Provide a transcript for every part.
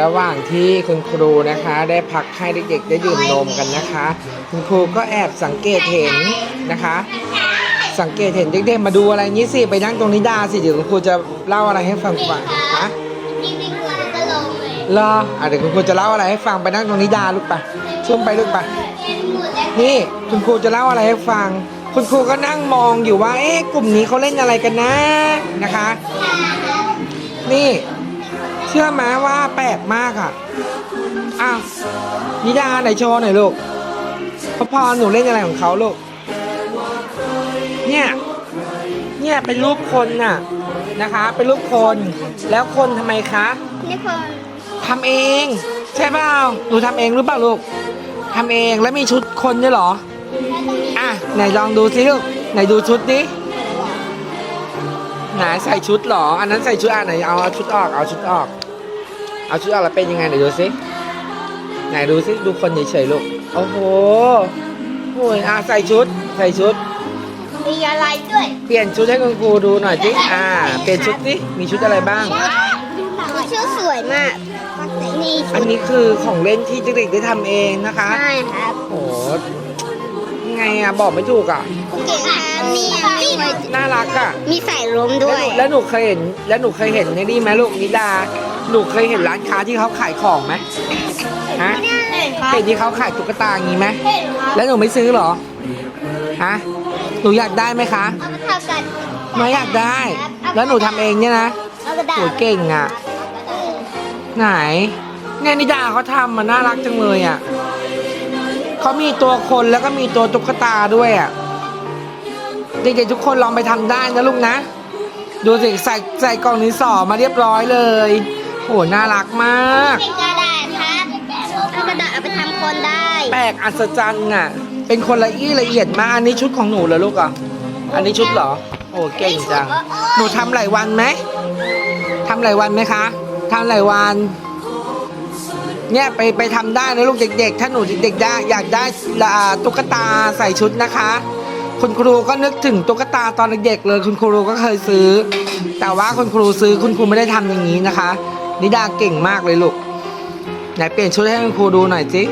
ระหว่างที่คุณครูนะคะได้พักให้เด็กๆได้ดื่มนมกันนะคะ คุณครูก็แอบสังเกตเห็นนะคะ สังเกตเห็นเด็กๆมาดูอะไรนี้สิไปนั่งตรงนิดาสิเดี๋ยวคุณครูจะเล่าอะไรให้ฟังฟังนะจริงๆควรจะลงเลยรออะเดี๋ยวคุณครูจะเล่าอะไรให้ฟังไปนั่งตรงนิดาลูกไปช่วงไปลูกไปนี่คุณครูจะเล่าอะไรให้ฟัง คุณครูก็นั่งมองอยู่ว่า เอ๊ะกลุ่มนี้เขาเล่นอะไรกันนะนะคะ นี่ เชื่อไหมว่าแปลกมากอะอ้าวนิดาไหนโชว์หน่อยลูกพอพรหนูเล่นอะไรของเขาลูก เนี่ย เนี่ยเป็นรูปคนน่ะนะคะ เป็นรูปคน แล้วคนทำไมคะนี่คนทำเอง ใช่เปล่าหนูทำเองหรือเปล่าลูกทำเองแล้วมีชุดคนด้วยเหรอ อะไหนลองดูสิลูกไหนดูชุดดิไหนใส่ชุดเหรอ อันนั้นใส่ชุดอะไหนเอาเอาชุดออก เอาชุดออก เอาชุดออกแล้วเป็นยังไงไหนดูสิไหนดูสิดูคนเฉยๆลูก โอ้โหโอ้ยอะใส่ชุด ใส่ชุด มีอะไรด้วยเปลี่ยนชุดให้คุณครูดูหน่อยสิอ่า เปลี่ยนชุดสิมีชุดอะไรบ้าง ชุดสวยมากนี่อันนี้คือของเล่นที่เด็กๆได้ทำเองนะคะ ใช่ครับ โอ้โห ไงอะบอกไม่ถูกอะเก่งครับมีมีน่ารักอะมีใส่ลมด้วย แล้วหนูเคยเห็น แล้วหนูเคยเห็นในนี่ไหมลูกนิดา หนูเคยเห็นร้านค้าที่เขาขายของไหมฮะเห็นครับเห็นที่เขาขายตุ๊กตาอย่างนี้ไหมเห็นครับแล้วหนูไม่ซื้อเหรอฮะหนูอยากได้ไหมคะเอาไปทำกันไม่อยากได้ แล้วหนูทำเองเนี่ยนะเอากระดาษโหเก่งอะไหนเนี่ยนิดาเขาทำมันน่ารักจังเลยอะ เขามีตัวคนแล้วก็มีตัวตุ๊กตาด้วยอะเด็กๆทุกคนลองไปทำได้นะลูกนะ ดูสิใส่ใส่กล่องดินสอมาเรียบร้อยเลย โหน่ารักมากเป็นกระดาษครับเอากระดาษเอาไปทำคนได้ แปลกอัศจรรย์อะ เป็นคนละเอียดละเอียดมากอันนี้ชุดของหนูเหรอลูกอะอันนี้ชุดเหรอ โอ้เก่งจัง หนูทำหลายวันไหมทำหลายวันไหมคะทำหลายวัน เนี่ยไปไปทำได้นะลูกเด็ก ๆ ถ้าหนูเด็กๆได้อยากได้ตุ๊กตาใส่ชุดนะคะ คุณครูก็นึกถึงตุ๊กตาตอนเด็กๆเลย คุณครูก็เคยซื้อ แต่ว่าคุณครูซื้อคุณครูไม่ได้ทำอย่างนี้นะคะ นิดาเก่งมากเลยลูกไหนเปลี่ยนชุดให้คุณครูดูหน่อยสิ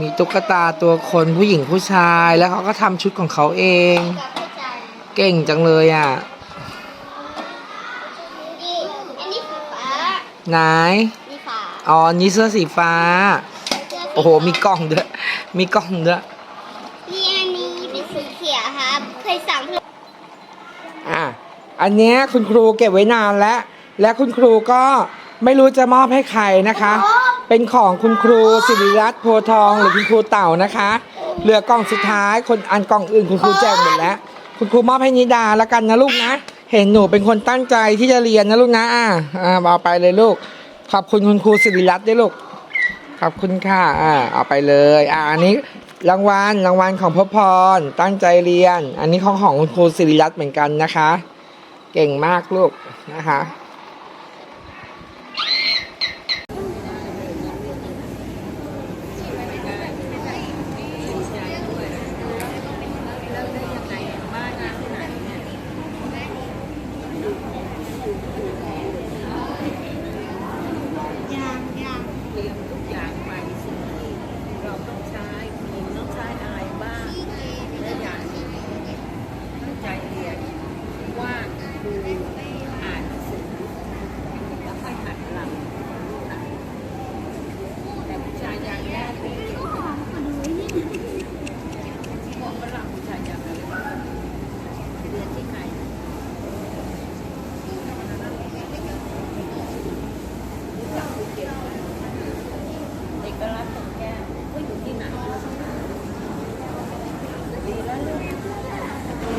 มีตุ๊กตาตัวคนผู้หญิงผู้ชายแล้วเขาก็ทำชุดของเขาเอง เก่งจังเลยอะ อันนี้สีฟ้า ไหนสีฟ้าอ๋ออันนี้เสื้อสีฟ้า โอ้โห มีกล่องด้วย มีกล่องด้วย นี่อันนี้เป็นสีเขียวครับ เคยสั่งอะ อันเนี้ยคุณครูเก็บไว้นานแล้ว และคุณครูก็ไม่รู้จะมอบให้ใครนะคะ เป็นของคุณครูสิริรัตน์โพธิ์ทองหรือคุณครูเต่านะคะ เหลือกล่องสุดท้าย คนอันกล่องอื่นคุณครูแจกหมดแล้ว คุณครูมอบให้นิดาแล้วกันนะลูกนะ เห็นหนูเป็นคนตั้งใจที่จะเรียนนะลูกนะอ่าเอาไปเลยลูก ขอบคุณคุณครูสิริรัตน์ด้วยลูก ขอบคุณค่ะอ่าเอาไปเลย อ่าอันนี้รางวัลรางวัลของพ่อพร ตั้งใจเรียน อันนี้ของของคุณครูสิริรัตน์เหมือนกันนะคะ เก่งมากลูกนะคะ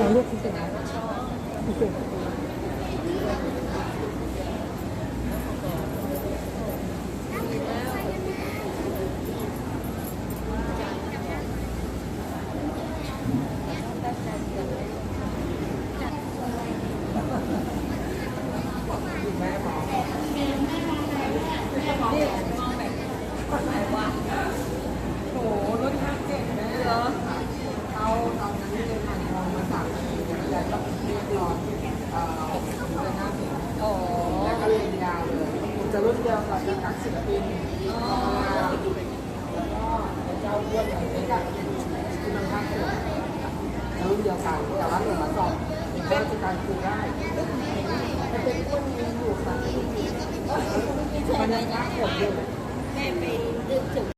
ลงเลือกคุณเป็นคุณเป็นแม่มองแม่มองแบบว่า กับนักศิลปินแล้วก็เจ้าอ้วนอย่างเล็กอะที่มันภาคเรุ่นเดียวกันแต่ว่าหนูมาสอบเป็นการครูได้เป็นอ้วนมีอยู่ค่ะมันยังรักผมอยู่แม่ไปนึกถึง